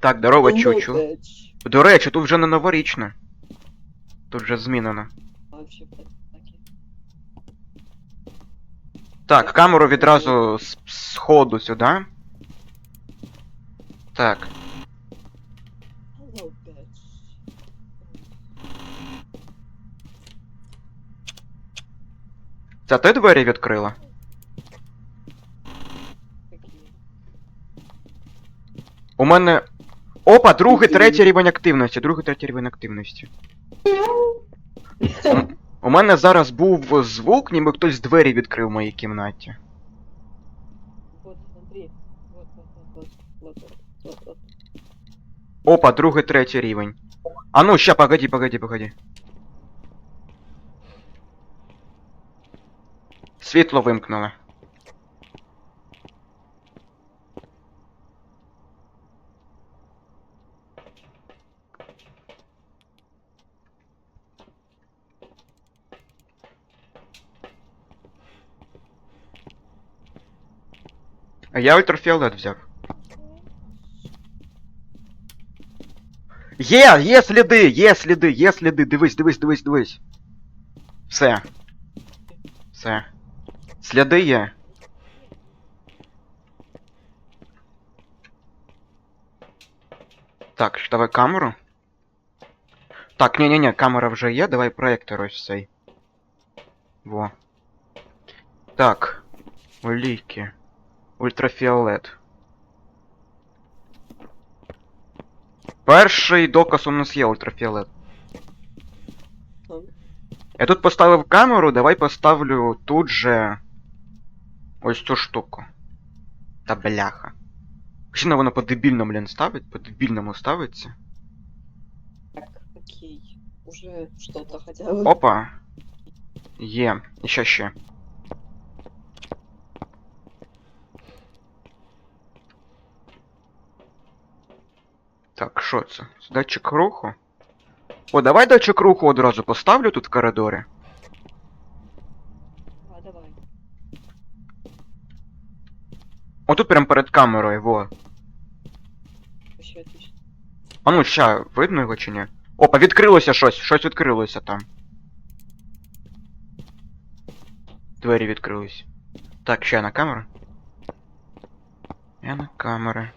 Так, здорово, чучу. До речі, тут вже не новорічно. Тут вже змінено. Так, камеру відразу з сходу сюди. Так. Це ти двері відкрила? У мене. Опа, другий, третій рівень активності. Другий, третій рівень активності. У мене зараз був звук, ніби хтось двері відкрив в моїй кімнаті. Вот, смотри. Вот, вот, вот, вот, вот, вот, вот. Опа, другий, третій рівень. А ну, ща, погоди, погоди, погоди. Світло вимкнули. А я ультрафіолет взяв. Є, є сліди, є сліди, є сліди. Дивись, дивись, дивись, дивись. Все. Все. Сліди є. Так, ж давай камеру. Так, ні-ні-ні, камера вже є, давай проєктор ось цей. Во. Так. Уліки. Ультрафіолет. Перший доказ у нас є ультрафіолет. Ага. Я тут поставив камеру, давай поставлю тут же ось цю штуку. Та бляха. Чи воно по-дебільному, блін, ставить? По-дебільному ставиться. Так, окей. Уже что-то хотя бы. Опа. Є. І ще ще. що це? Це Датчик руху? О, давай датчик руху одразу поставлю тут в коридорі. А, давай. Отут прям перед камерою, во. Вообще отлично. А ну ща, видно його чи ні? Опа, відкрилося щось, щось відкрилося там. Двері відкрились. Так, ще на камеру. Я на камери.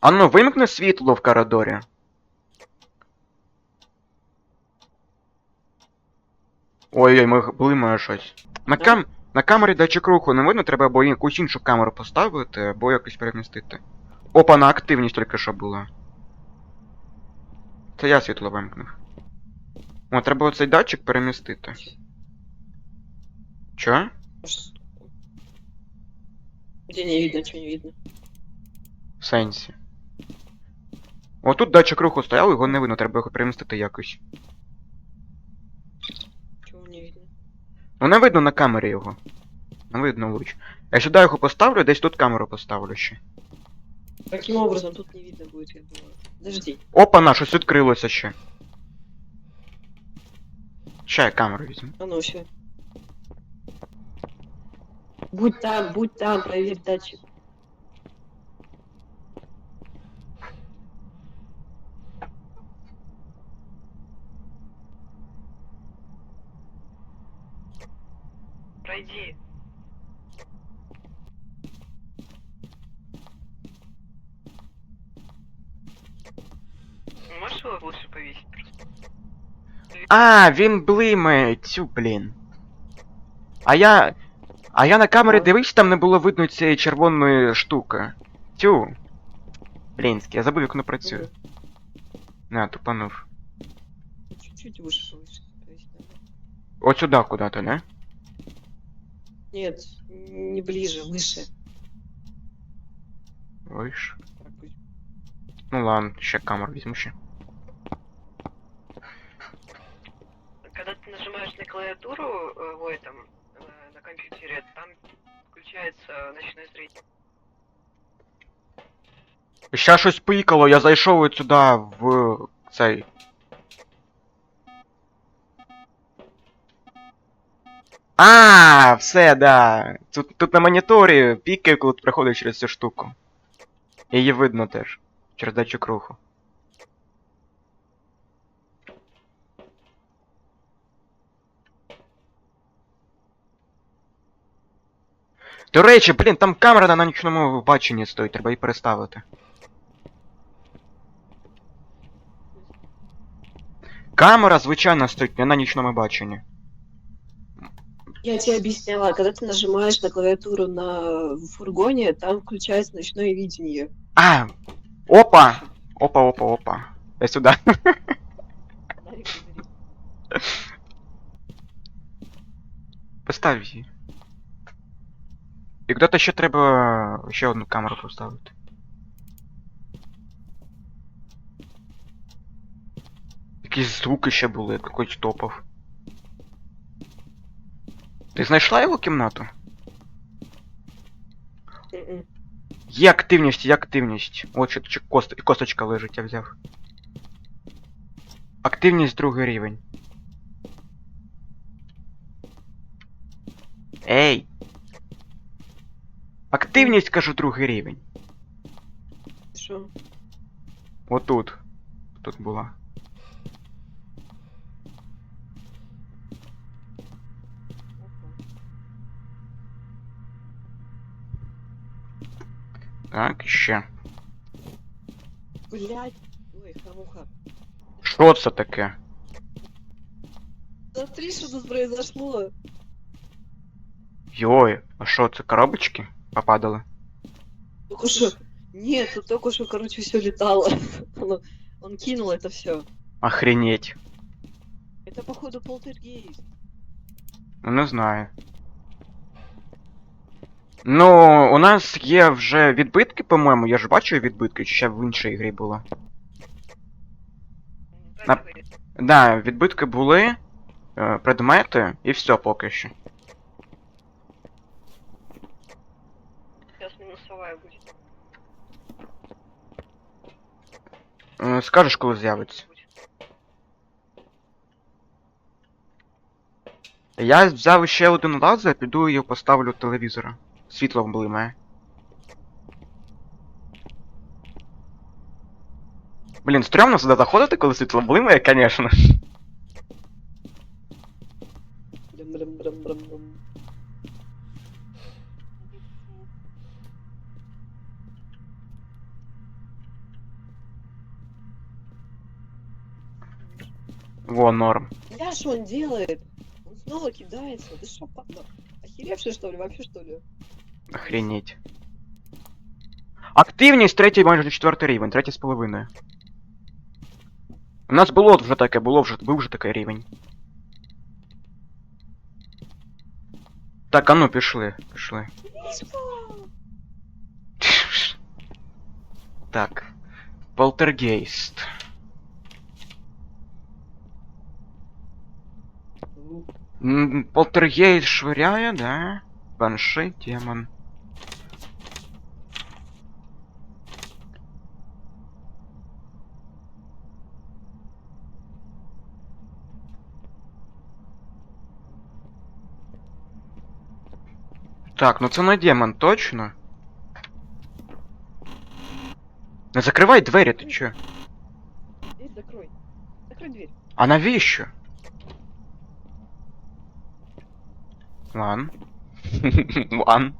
А ну, вимкни світло в коридорі. Ой-ой, ми блимає щось. На кам... На камері датчик руху не видно, треба або якусь іншу камеру поставити, або якось перемістити. Опа, на активність тільки що була. Це я світло вимкнув. О, треба оцей датчик перемістити. Чо? Где не видно, что не видно. В сенсі. О, тут датчик руху стояв, його не видно, треба його перемістити якось. Чего не видно? Ну не видно на камері його. Не видно луч. Я сюди його поставлю, десь тут камеру поставлю ще. Каким образом тут не видно будет, я думаю. Подожди. Опа, на, щось відкрилося ще. Ще я камеру візьму. А ну все. Будь там, будь там, проверь датчик. Пройди. Можешь его лучше повесить? А, він блимає, цю, блін. А я. А я на камері Ага. дивився, там не було видно цієї червоної штуки. Цю. Блінський, я забув, як воно працює. На, тупанув. Чуть-чуть выше повыше. повесить надо. От сюди куди-то, не? Нет, не ближе, выше. Пусть. Ну ладно, ще камеру візьму ще. Когда ты нажимаешь на клавиатуру э, в этом, э, на компьютере, там включается ночное зрение. Ще щось пикало, я зайшов от сюди в цей. А, все, да. Тут, тут на моніторі пікає, коли ти приходиш через цю штуку. Її видно теж. Через датчик руху. До речі, блін, там камера на нічному баченні стоїть, треба її переставити. Камера, звичайно, стоїть не на нічному баченні. Я тебе объясняла, когда ты нажимаешь на клавиатуру на фургоне, там включается ночное видение. А! Опа! Опа, опа, опа. Я сюда. Постав її. І куди-то ще треба ще одну камеру поставити. Якісь звуки ще були, якийсь топав. Ти знайшла його кімнату? Мгм. Є активність, є активність. От що чи кост... косточка лежить, я взяв. Активність другий рівень. Ей! Активність, кажу, другий рівень. Что? Отут. Тут була. Так, ще. Блять. Ой, хамуха. Що це таке? Смотри, что тут произошло. Йой, а що це коробочки попадали? Только что... Нет, тут только что, короче, все летало. Он, он кинул это все. Охренеть. Это, походу, полтергейст. Ну, не знаю. Ну, у нас є вже відбитки, по-моєму, я ж бачу відбитки, чи ще в іншій грі було. На- Да, відбитки були, е, предмети, і все поки що. Сейчас минусовая будет. Е, Скажеш, коли з'явиться. Я взяв ще один лазер, піду і поставлю телевізора. Світло блимає. Блін, стрьомно сюди заходити, коли світло блимає, конечно. Брам-брам-брам-брам-брам. Во, норм. Бля, что он делает? Он снова кидается. Ты что, падла? Охеревший, что ли? Вообще, что ли? Охренеть. Активність третій майже четвертий рівень, третій з половиною. У нас було вже таке, було вже, був вже такий рівень. Так, а ну пішли, пішли. Так. Полтергейст. М, Полтергейст швыряє, да? Банши, демон. Так, ну це не демон, точно? Не закривай двері, ти чо? Дверь закрой. Закрой дверь. А навіщо? Лан. Лан.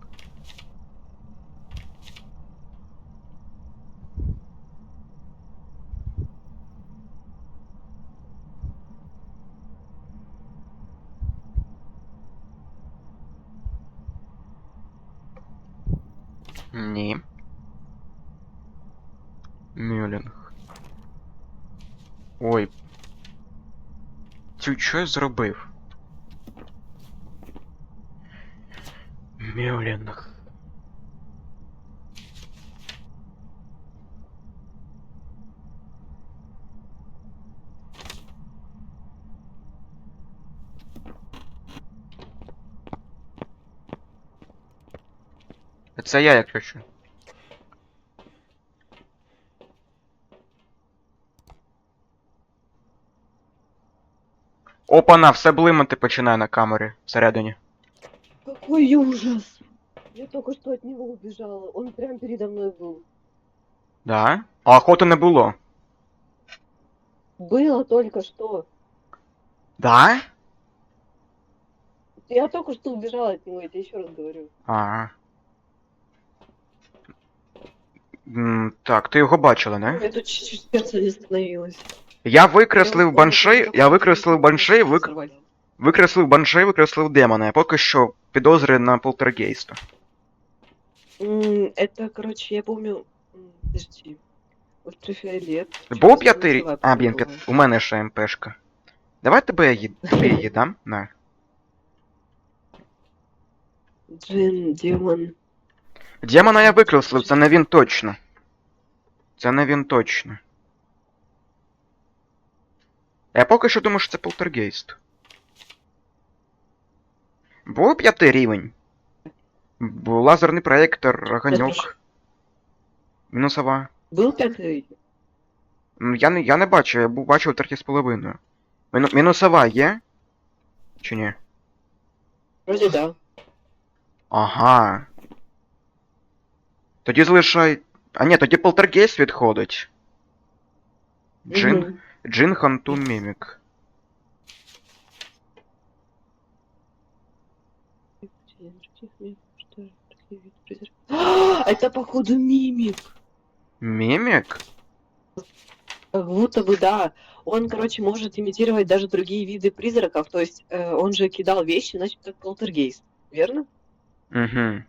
Що зробив? Мюлінг. Це я, якщо що. Опана, все блимати починає на камері всередині. Ой, ужас. Я только что от него убежала. Он прям передо мной был. Да? А охоти не було. Было только что. Да? Я только что убежала от него, я тебе еще раз говорю. А. М, Так, ти його бачила, не? Я тут чуть-чуть сердце не остановилось. Я викреслив баншей, я викреслив баншей, вик... викреслив баншей, викреслив демона. Я поки що підозрюю на полтергейста. М, Это, короче, я помню... м, Подожди. Ультрафиолет. Був Чё-то п'ятий. называется А, блін, было. п'ят... у мене ще МПшка. Давай тебе я їд... тобі я її дам? На. Джин, демон. Демона я викреслив, це не він точно. Це не він точно. Я поки що думаю, що це полтергейст. Був п'ятий рівень. Був лазерний проєктор, огоньок. Мінусова. Был пятый? М, Я не, я не бачу, я був бачив третій з половиною. Міну, мінусова є? Чи ні? Вроде да. Ага. Тоді залишай. А ні, тоді полтергейст відходить. Джин. Мгм. Джин Хантун Мімік. А, Это походу мимик. Мімік? Как будто бы да. Он, короче, может имитировать даже другие виды призраков. То есть э, он же кидал вещи, значит, как полтергейст. Верно? Угу.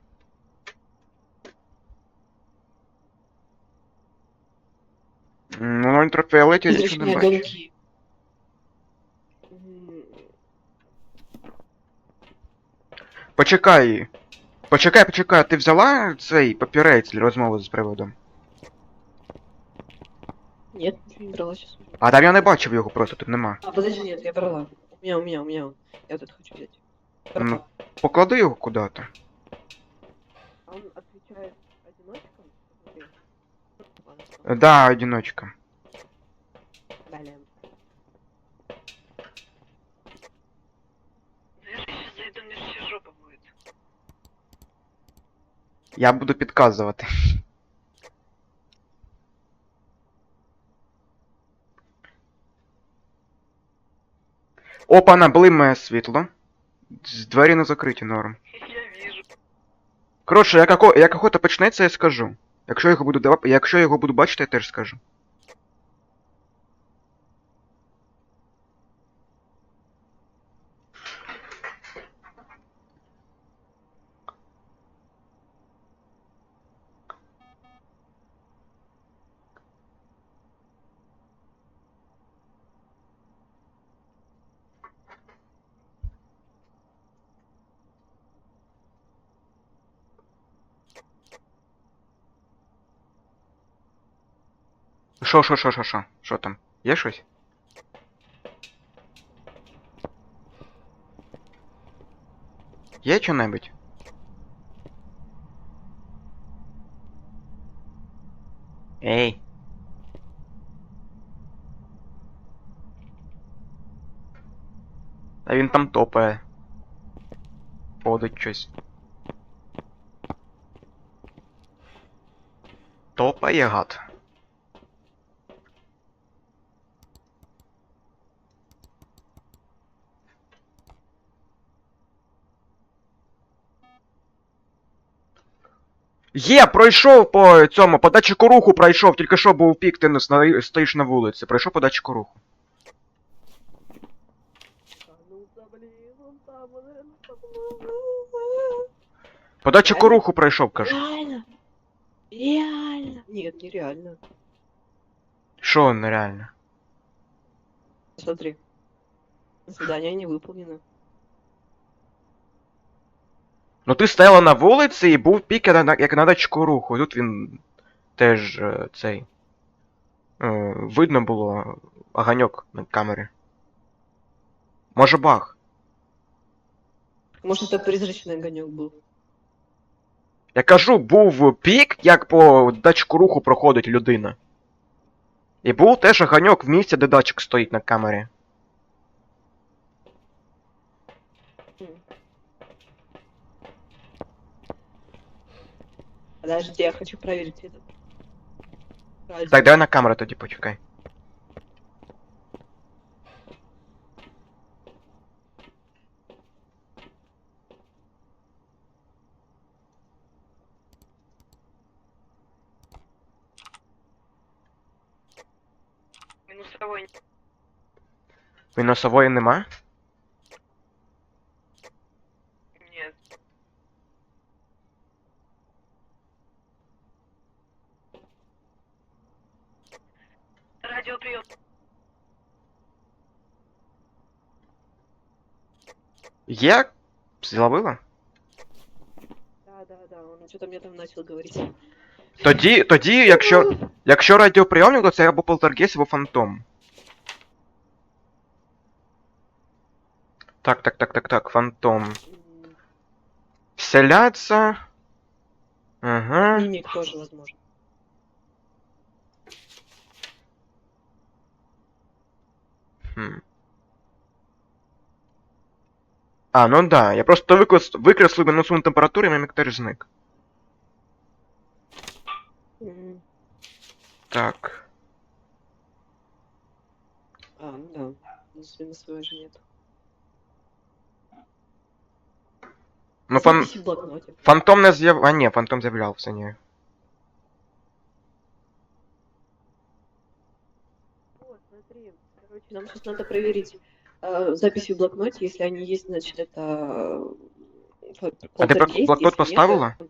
Ну, на ультрафіолеті я нічого не Призрачные бачу. огоньки. М, Почекай. Почекай, почекай, ти взяла цей папірець для розмови з приводом? Нет, ничего не брала сейчас. А там я не бачив його просто, тут нема. А, подожди, нет, я брала. У меня, у меня, у меня. Я тут хочу взять. Ну, поклади його куди-то. А он отвечает Да, одиночка. Далее. Ну, я сейчас зайду, мне сейчас жопа будет. Я буду підказувати. Опа, блимає світло. З двері не закриті норм. Я вижу. Коротше, як, ако- як охота почнеться, я скажу. Якщо я його буду дава- якщо я його буду бачити, я теж скажу. Що, що, що, що, що? Що там? Є щось? Є що-небудь? Ей. А він там топає. Ходить щось. Топає гад. Є, пройшов по цьому, по датчику руху пройшов, тільки що був пік, ти не сна- стоїш на вулиці. Пройшов по датчику руху. Ну да блин, он там, он реально там. По датчику руху пройшов, кажу. Реально? Реально? Нет, нереально. Що нереально? Смотри. Задание не выполнено. Ну ти стояла на вулиці і був пік як на, як на датчику руху. Тут він теж е, цей. Е, видно було огоньок на камері. Може баг. Может, это призрачный огонек был. Я кажу, був пік, як по датчику руху проходить людина. І був теж огоньок в місці, де датчик стоїть на камері. Подожди, я хочу проверить этот. Радио. Так, давай на камеру тоді почекай. Минусовой. Мінусової нема? Є? Зловила? Да, да, да, он что-то мне там начал говорить. Тоді, тоді, якщо. Якщо радіоприйомник, то це або полтергейст, або фантом. Так, так, так, так, так, фантом. М, Вселяться. Ага. Мимик тоже возможно. Хм. А, ну да, я просто викрес... викреслив мінусову температуру і мімік теж зник. М, Так. А, ну да. Если своего же нет. Ну, фан... Записи в блокноте. фантом не з'яв... А, ні, фантом з'являвся, ні. Вот, смотри. Короче, нам сейчас надо проверить э, записи в блокноте. Если они есть, значит, это... э, фа- А ты блок- полтергейст, блокнот если нет, поставила? то-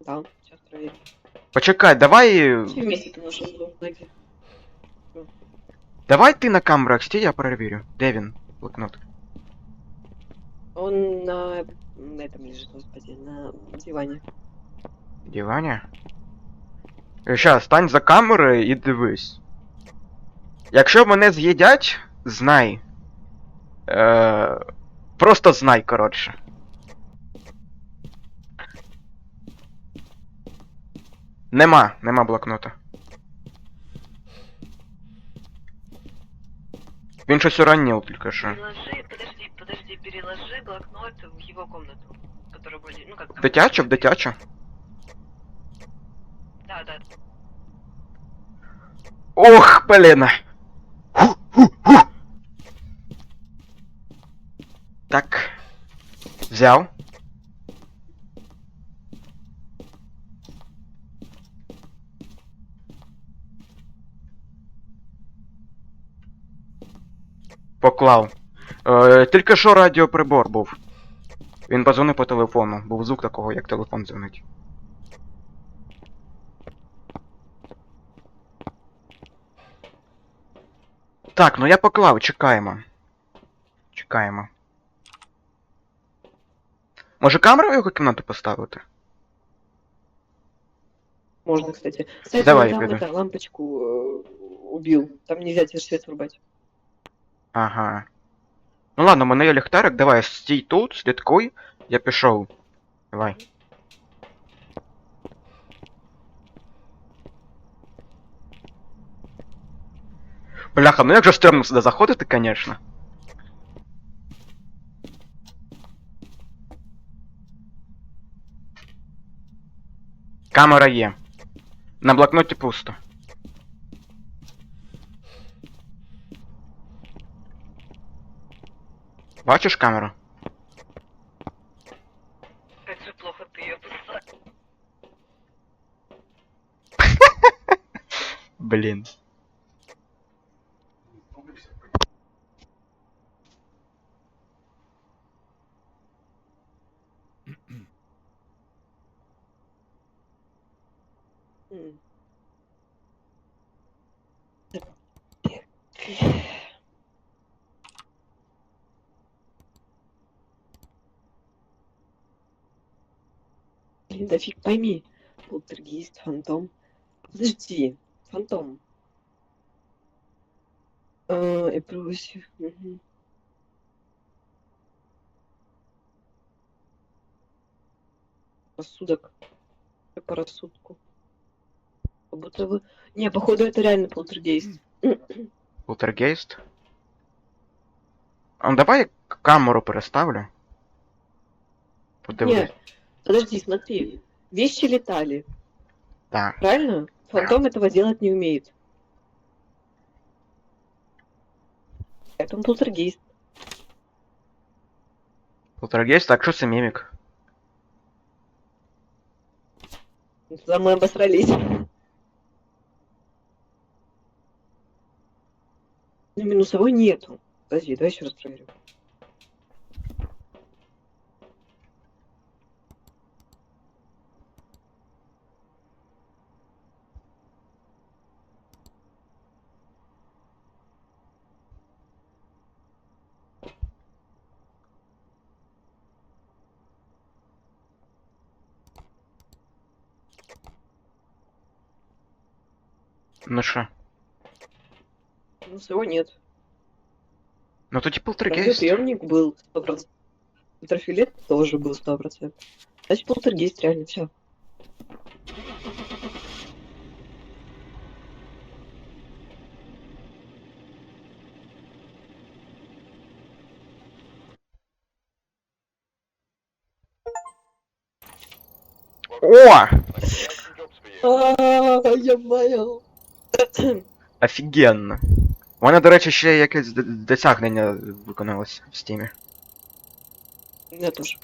Да, сейчас проверим. Почекай, давай. Все вместе в нашем блокноте. Давай ти на камерах стій, я перевірю. Де він? Блокнот. Он на, на этом лежит, господи, на диване. Діваня? Щас, стань за камерою і дивись. Якщо мене з'їдять, знай. Е... Просто знай, коротше. Нема, нема блокнота. Він щось уронив тільки що. Переложи, подожди, подожди, переложи блокнот в его комнату, которая более, ну как... Дитячо в дитячо? Да, да. Ох, блін. Ху-ху-ху. Так. Взяв. Поклав. Е, тільки що радіоприбор був. Він позвонив по телефону. Був звук такого, як телефон дзвонить. Так, ну я поклав, чекаємо. Чекаємо. Може камеру в його кімнату поставити? Можно, кстати. Кстати, Давай, я там Федя. это, лампочку э, убил. Там нельзя тебе свет врубать. Ага. Ну ладно, у мене є ліхтарик, давай стій тут, слідкуй, я пішов. Давай. Бляха, ну як же стрьомно сюди заходити, конечно. Камера є. На блокноті пусто. Бачиш камеру? Как же плохо ты ее поставил. Блин, да фиг пойми. Полтергейст, фантом. Подожди, фантом. А, и против. Мгм. Рассудок. По рассудку. Как будто бы... Не, походу это реально полтергейст. Полтергейст. А ну давай я камеру переставлю. Подивлюсь. Не, подожди, смотри. Вещи летали, Так. правильно? Фантом этого делать не умеет. Поэтому полтергейст. Полтергейст, так що це мімік? Туда мы обосрались. Ну, минусовой нету. Подожди, давай еще раз проверю. Ну що? Минусовой нет. Ну тоді полтергейст. Приемник был 100%. Ультрафиолет тоже был 100%. Значит, полтергейст реально, все. О! Я понял. Офігенно. У мене, до речі, ще якесь д- досягнення виконалось в стімі. Я тоже.